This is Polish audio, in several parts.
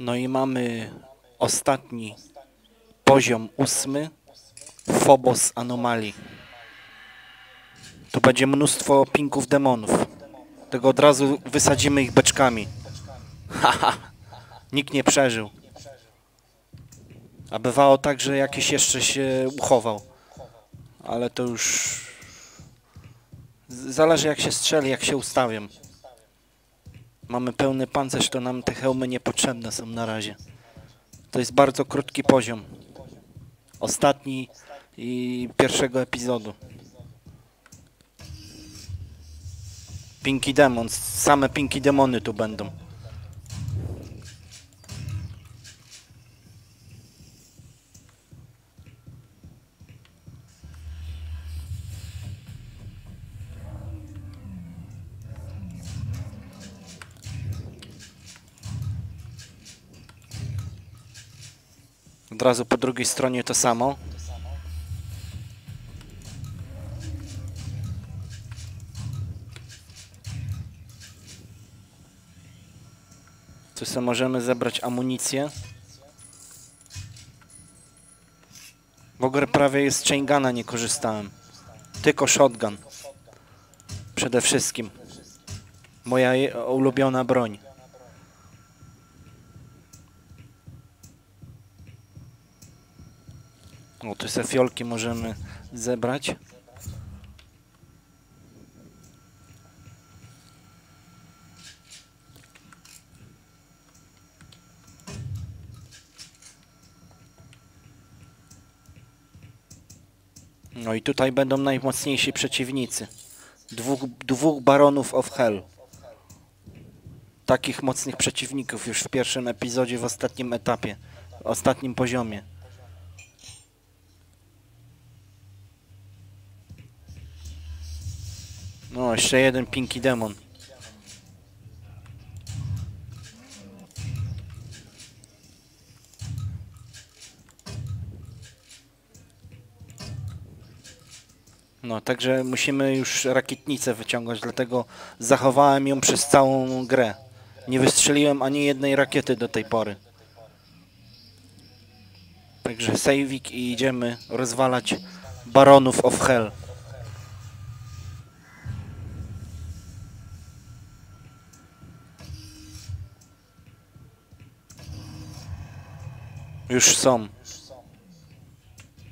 No i mamy ostatni poziom ósmy. Phobos anomalii. Tu będzie mnóstwo pinków demonów. Tego od razu wysadzimy ich beczkami. Haha. Nikt nie przeżył. A bywało tak, że jakiś jeszcze się uchował. Ale to już... Zależy jak się strzeli, jak się ustawiam. Mamy pełny pancerz, to nam te hełmy niepotrzebne są na razie. To jest bardzo krótki poziom. Ostatni i pierwszego epizodu. Pinky Demons. Same Pinky Demony tu będą. Od razu po drugiej stronie to samo. Tu sobie możemy zebrać amunicję. W ogóle prawie jest chaingana nie korzystałem. Tylko shotgun. Przede wszystkim. Moja ulubiona broń. O, tu sobie fiolki możemy zebrać. No i tutaj będą najmocniejsi przeciwnicy. Dwóch, dwóch baronów of hell. Takich mocnych przeciwników już w pierwszym epizodzie, w ostatnim etapie, w ostatnim poziomie. No, jeszcze jeden Pinky Demon. No, także musimy już rakietnicę wyciągać, dlatego zachowałem ją przez całą grę. Nie wystrzeliłem ani jednej rakiety do tej pory. Także sejwik i idziemy rozwalać Baronów of Hell. Już są.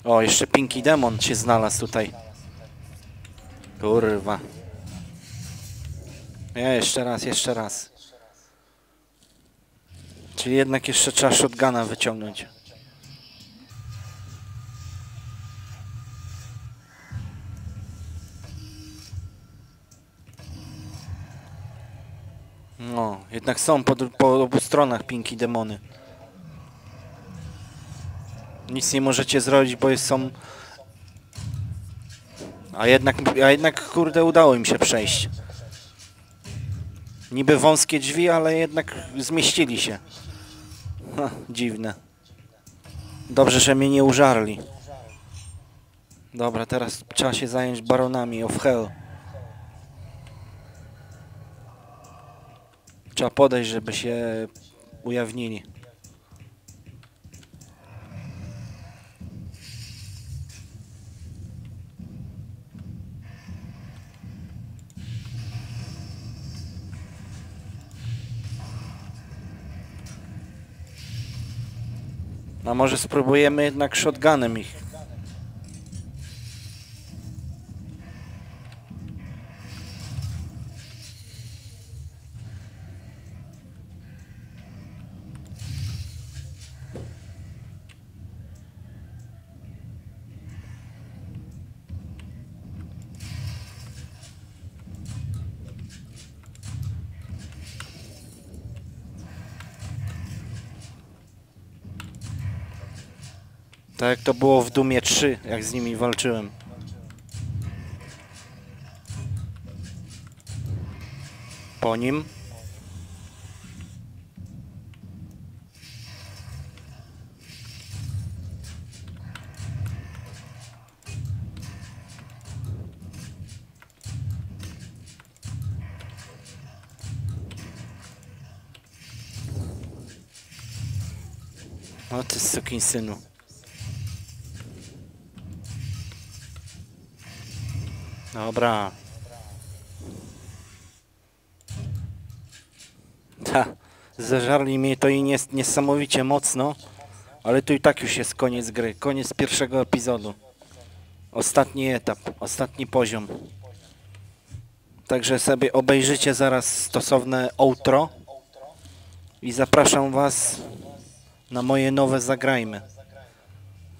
O, jeszcze Pinky Demon się znalazł tutaj. Kurwa. Nie, jeszcze raz, jeszcze raz. Czyli jednak jeszcze trzeba shotguna wyciągnąć. No, jednak są po, po obu stronach Pinky Demony. Nic nie możecie zrobić, bo są... A jednak, a jednak, kurde, udało im się przejść. Niby wąskie drzwi, ale jednak zmieścili się. Ha, dziwne. Dobrze, że mnie nie użarli. Dobra, teraz trzeba się zająć baronami of hell. Trzeba podejść, żeby się ujawnili. A może spróbujemy jednak shotgunem ich. Tak jak to było w Dumie 3, jak z nimi walczyłem. Po nim. No ty synu. Dobra. Ta, zeżarli mnie to i nies niesamowicie mocno, ale tu i tak już jest koniec gry, koniec pierwszego epizodu. Ostatni etap, ostatni poziom. Także sobie obejrzycie zaraz stosowne outro i zapraszam Was na moje nowe Zagrajmy.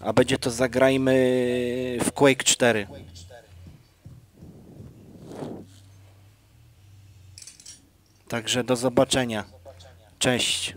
A będzie to Zagrajmy w Quake 4. Także do zobaczenia. Cześć.